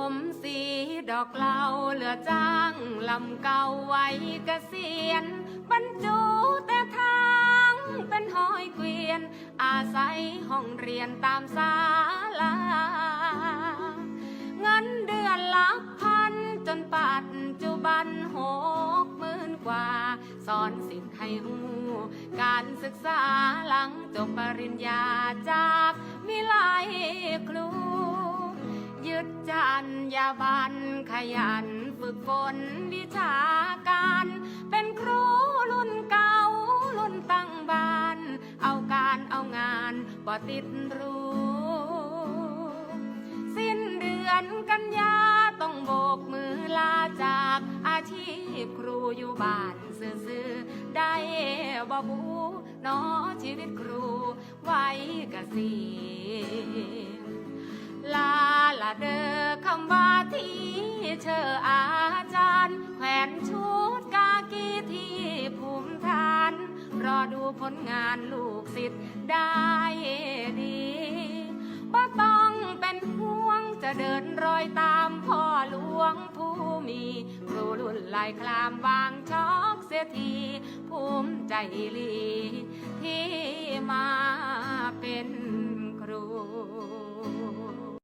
ผมสีดอกเหลาเหลือจ้างลำเก่าไว้เกษียณบรรจุแต่ทางเป็นห้อยเกวียน อาศัยห้องเรียนตามศาลาเงินเดือนหลักพันจนปัจจุบันหกหมื่นกว่า สอนสิทธิ์ให้รู้การศึกษาหลังจบปริญญาจาก จัญญาบันขยันฝึกฝนวิชาการ เป็นครูรุ่นเก่ารุ่นตั้งบ้าน เอาการเอางานบ่ติดรู้ สิ้นเดือนกันยาต้องโบกมือลาจากอาชีพครูอยู่บ้านซื่อๆได้บ่บูเนอชีวิตครูไว้เกษีย ที่เชออาจารย์ แขวนชุดกากีที่ภูมิฐาน รอดูผลงานลูกศิษย์ได้ดีบ่ต้องเป็นห่วงจะเดินรอยตามพ่อหลวงผู้มีครูรุ่นลายคลามวางช็อกเสียที ภูมิใจลีที่มาเป็น